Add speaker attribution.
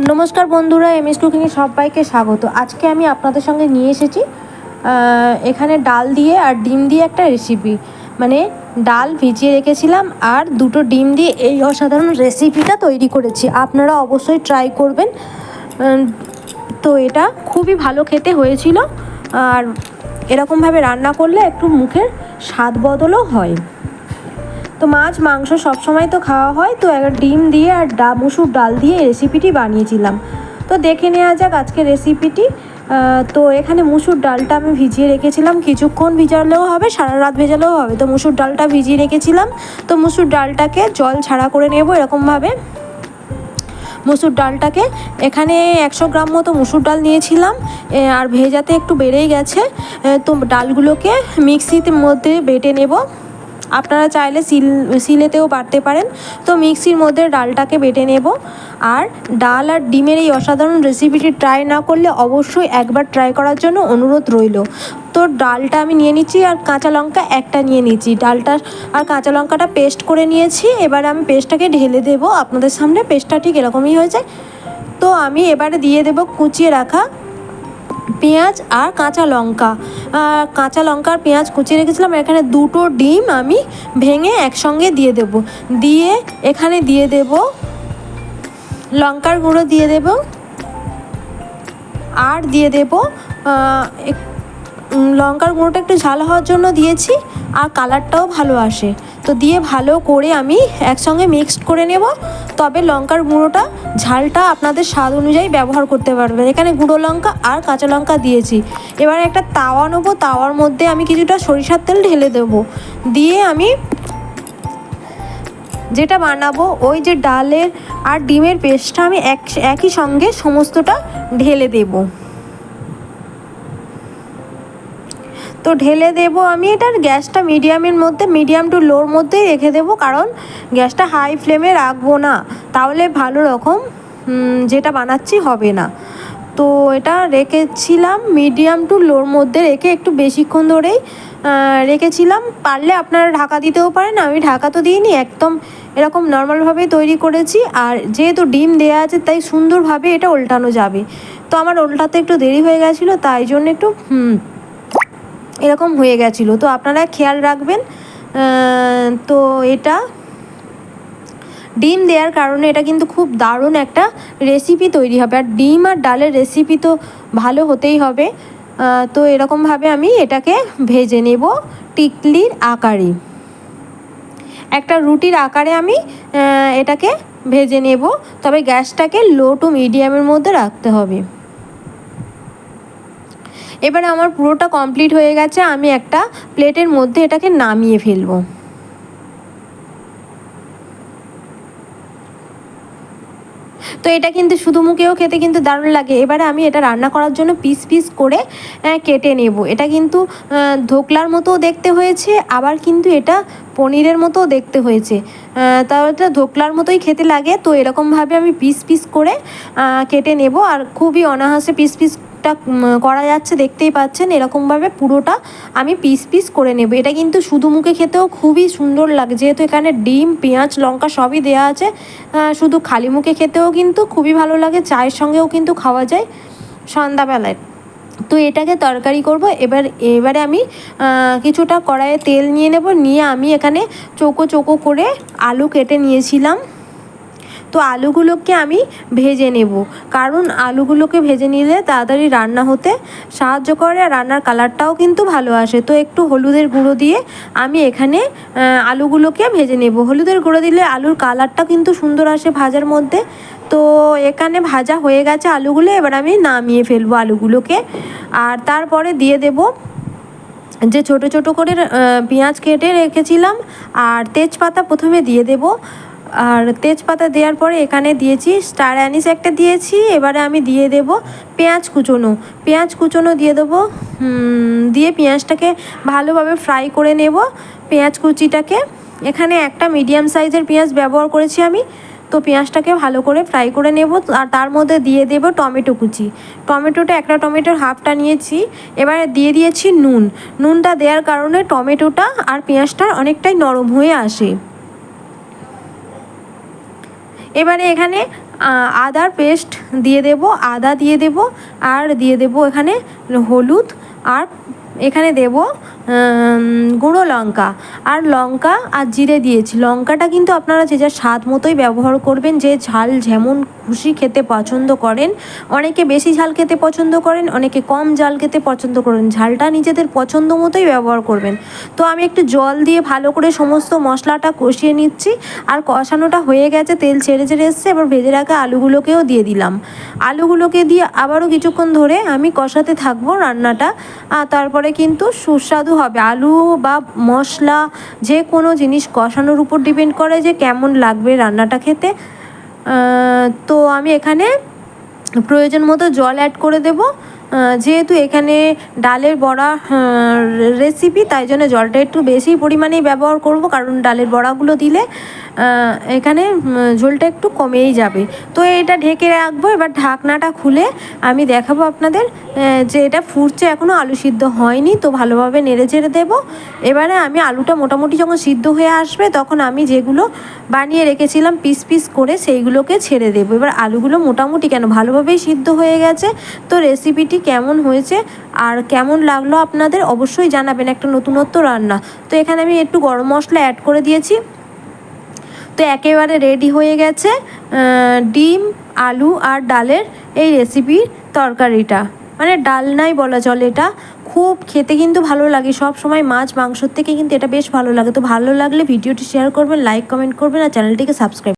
Speaker 1: নমস্কার বন্ধুরা M S কুকিংয়ে সবাইকে স্বাগত। আজকে আমি আপনাদের সঙ্গে নিয়ে এসেছি এখানে ডাল দিয়ে আর ডিম দিয়ে একটা রেসিপি মানে ডাল ভিজিয়ে রেখেছিলাম আর দুটো ডিম দিয়ে এই অসাধারণ রেসিপিটা তৈরি করেছি। আপনারা অবশ্যই ট্রাই করবেন। তো এটা খুবই ভালো খেতে হয়েছিল। আর এরকমভাবে রান্না করলে একটু মুখের স্বাদ বদলও হয়। তো মাছ, মাংস সবসময় তো খাওয়া হয়। তো একটা ডিম দিয়ে আর ডা মুসুর ডাল দিয়ে রেসিপিটি বানিয়েছিলাম। তো দেখে নেওয়া যাক আজকে রেসিপিটি তো এখানে মুসুর ডালটা আমি ভিজিয়ে রেখেছিলাম। কিছুক্ষণ ভিজালেও হবে, সারা রাত ভেজালেও হবে। তো মুসুর ডালটা ভিজিয়ে রেখেছিলাম। তো মুসুর ডালটাকে জল ছাড়া করে নেব এরকমভাবে। মুসুর ডালটাকে এখানে একশো গ্রাম মতো মুসুর ডাল নিয়েছিলাম। আর ভেজাতে একটু বেড়েই গেছে। তো ডালগুলোকে মিক্সিতে মধ্যে বেটে নেব। আপনারা চাইলে সিল, সিলেতেও বাটতে পারেন। তো মিক্সির মধ্যে ডালটাকে বেটে নেব। আর ডাল আর ডিমের এই অসাধারণ রেসিপিটি ট্রাই না করলে অবশ্যই একবার ট্রাই করার জন্য অনুরোধ রইল। তো ডালটা আমি নিয়ে নিচ্ছি আর কাঁচা লঙ্কা একটা নিয়ে নিচ্ছি। ডালটা আর কাঁচা লঙ্কাটা পেস্ট করে নিয়েছি। এবার আমি পেস্টটাকে ঢেলে দেবো। আপনাদের সামনে পেস্টটা ঠিক এরকমই হয়েছে। তো আমি এবারে দিয়ে দেব কুচিয়ে রাখা পেঁয়াজ আর কাঁচা লঙ্কা। কাঁচা লঙ্কা আর পেঁয়াজ কুচিয়ে রেখেছিলাম এখানে দুটো ডিম আমি ভেঙে একসঙ্গে দিয়ে দেব। দিয়ে এখানে দিয়ে দেব লঙ্কার গুঁড়ো দিয়ে দেব। আর দিয়ে দেব লঙ্কার গুঁড়োটা একটু ঝাল হওয়ার জন্য দিয়েছি, আর কালারটাও ভালো আসে। তো দিয়ে ভালো করে আমি একসঙ্গে মিক্সড করে নেব। তবে লঙ্কার গুঁড়োটা, ঝালটা আপনাদের স্বাদ অনুযায়ী ব্যবহার করতে পারবেন। এখানে গুঁড়ো লঙ্কা আর কাঁচা লঙ্কা দিয়েছি। এবার একটা তাওয়া নেব। তাওয়ার মধ্যে আমি কিছুটা সরিষার তেল ঢেলে দেবো। দিয়ে আমি যেটা বানাবো, ওই যে ডালের আর ডিমের পেস্টটা আমি এক, একই সঙ্গে সমস্তটা ঢেলে দেবো। তো ঢেলে দেবো আমি এটার গ্যাসটা মিডিয়ামের মধ্যে মিডিয়াম টু লোর মধ্যেই রেখে দেবো কারণ গ্যাসটা হাই ফ্লেমে রাখব না তাহলে ভালো রকম যেটা বানাচ্ছি হবে না। তো এটা রেখেছিলাম মিডিয়াম টু লোর মধ্যে রেখে একটু বেশিক্ষণ ধরেই রেখেছিলাম পারলে আপনারা ঢাকা দিতেও পারেন আমি ঢাকা তো দিইনি একদম এরকম নর্মালভাবেই তৈরি করেছি আর যেহেতু ডিম দেওয়া আছে তাই সুন্দরভাবে এটা উল্টানো যাবে। তো আমার উল্টাতে একটু দেরি হয়ে গেছিল তাই জন্য একটু হুম, এরকম হয়ে গেছিল। তো আপনারা খেয়াল রাখবেন তো এটা ডিম দেওয়ার কারণে এটা কিন্তু খুব দারুণ একটা রেসিপি তৈরি হবে। আর ডিম আর ডালের রেসিপি তো ভালো হতেই হবে। তো এরকমভাবে আমি এটাকে ভেজে নেব টিকলির আকারে। একটা রুটির আকারে আমি এটাকে ভেজে নেব। তবে গ্যাসটাকে লো টু মিডিয়ামের মধ্যে রাখতে হবে। এবারে আমার পুরোটা কমপ্লিট হয়ে গেছে, আমি একটা প্লেটের মধ্যে এটাকে নামিয়ে ফেলব। তো এটা কিন্তু শুধু মুখেও খেতে কিন্তু দারুণ লাগে। এবারে আমি এটা রান্না করার জন্য পিস পিস করে কেটে নেব। এটা কিন্তু ধোকলার মতোও দেখতে হয়েছে, আবার কিন্তু এটা পনিরের মতোও দেখতে হয়েছে। তাও এটা ধোকলার মতোই খেতে লাগে। তো এরকমভাবে আমি পিস পিস করে কেটে নেব। আর খুবই অনাহাসে পিস পিস টা করা যাচ্ছে, দেখতেই পাচ্ছেন, এরকমভাবে পুরোটা আমি পিস পিস করে নেব। এটা কিন্তু শুধু মুখে খেতেও খুবই সুন্দর লাগে, যেহেতু এখানে ডিম, পেঁয়াজ, লঙ্কা সবই দেওয়া আছে শুধু খালি মুখে খেতেও কিন্তু খুবই ভালো লাগে, চায়ের সঙ্গেও কিন্তু খাওয়া যায় সন্ধ্যাবেলায়। তো এটাকে তরকারি করব, এবার, এবারে আমি কিছুটা কড়াইয়ে তেল নিয়ে নেব, নিয়ে আমি এখানে চৌকো চৌকো করে আলু কেটে নিয়েছিলাম। তো আলুগুলোকে আমি ভেজে নেব। কারণ আলুগুলোকে ভেজে নিলে তাড়াতাড়ি রান্না হতে সাহায্য করে আর রান্নার কালারটাও কিন্তু ভালো আসে। তো একটু হলুদের গুঁড়ো দিয়ে আমি এখানে আলুগুলোকে ভেজে নেব। হলুদের গুঁড়ো দিলে আলুর কালারটা কিন্তু সুন্দর আসে ভাজার মধ্যে। তো এখানে ভাজা হয়ে গেছে আলুগুলো, এবার আমি নামিয়ে ফেলব আলুগুলোকে। আর তারপরে দিয়ে দেবো যে ছোট ছোট করে পেঁয়াজ কেটে রেখেছিলাম। আর তেজপাতা প্রথমে দিয়ে দেব। আর তেজপাতা দেওয়ার পরে এখানে দিয়েছি স্টার অ্যানিস একটা দিয়েছি, এবারে আমি দিয়ে দেব পেঁয়াজ কুচোনো। পেঁয়াজ কুচোনো দিয়ে দেবো দিয়ে পেঁয়াজটাকে ভালোভাবে ফ্রাই করে নেব পেঁয়াজ কুচিটাকে। এখানে একটা মিডিয়াম সাইজের পেঁয়াজ ব্যবহার করেছি আমি, তো পেঁয়াজটাকে ভালো করে ফ্রাই করে নেব, আর তার মধ্যে দিয়ে দেব টমেটো কুচি। টমেটোটা একটা টমেটোর হাফটা নিয়েছি, এবারে দিয়ে দিয়েছি নুন। নুনটা দেওয়ার কারণে টমেটোটা আর পেঁয়াজটা অনেকটাই নরম হয়ে আসে। এবারে এখানে আদার পেস্ট দিয়ে দেব, আদা দিয়ে দেব, আর দিয়ে দেব এখানে হলুদ, আর এখানে দেব গুঁড়ো লঙ্কা। আর লঙ্কা আর জিরে দিয়েছি। লঙ্কাটা কিন্তু আপনারা যে যার স্বাদ মতোই ব্যবহার করবেন, যে ঝাল যেমন খুশি খেতে পছন্দ করেন, অনেকে বেশি ঝাল খেতে পছন্দ করেন, অনেকে কম ঝাল খেতে পছন্দ করেন, ঝালটা নিজেদের পছন্দ মতোই ব্যবহার করবেন। তো আমি একটু জল দিয়ে ভালো করে সমস্ত মশলাটা কষিয়ে নিচ্ছি। আর কষানোটা হয়ে গেছে, তেল ছেড়ে ছেড়ে এসছে, এবার ভেজে রাখা আলুগুলোকেও দিয়ে দিলাম। আলুগুলোকে দিয়ে আবারও কিছুক্ষণ ধরে আমি কষাতে থাকব রান্নাটা। আর তারপরে কিন্তু সুস্বাদু হবে। আলু বা মশলা যে কোনো জিনিস কষানোর উপর ডিপেন্ড করে যে কেমন লাগবে রান্নাটা খেতে। তো আমি এখানে প্রয়োজন মতো জল অ্যাড করে দেব। যেহেতু এখানে ডালের বড়া রেসিপি তাই জন্য জলটা একটু বেশি পরিমাণেই ব্যবহার করব, কারণ ডালের বড়াগুলো দিলে এখানে ঝোলটা একটু কমেই যাবে। তো এটা ঢেকে রাখব, এবার ঢাকনাটা খুলে আমি দেখাবো আপনাদের যে এটা ফুটছে এখনও আলু সিদ্ধ হয়নি, তো ভালোভাবে নেড়ে চেড়ে দেবো। এবারে আমি আলুটা মোটামুটি যখন সিদ্ধ হয়ে আসবে, তখন আমি যেগুলো বানিয়ে রেখেছিলাম পিস পিস করে, সেইগুলোকে ছেড়ে দেবো। এবার আলুগুলো মোটামুটি কেন, ভালোভাবেই সিদ্ধ হয়ে গেছে। তো রেসিপিটি কেমন হয়েছে, আর কেমন লাগল আপনাদের, অবশ্যই জানাবেন একটা নতুনত্ব রান্না। তো এখানে আমি একটু গরম মশলা অ্যাড করে দিয়েছি। তো একেবারে রেডি হয়ে গেছে ডিম, আলু আর ডালের এই রেসিপির তরকারিটা। মানে ডাল নাই বলা চলে এটা। খুব খেতে কিন্তু ভালো লাগে, সব সময় মাছ, মাংসর থেকে কিন্তু এটা বেশ ভালো লাগে। তো ভালো লাগলে ভিডিওটি শেয়ার করবেন লাইক কমেন্ট করবেন আর চ্যানেলটিকে সাবস্ক্রাইব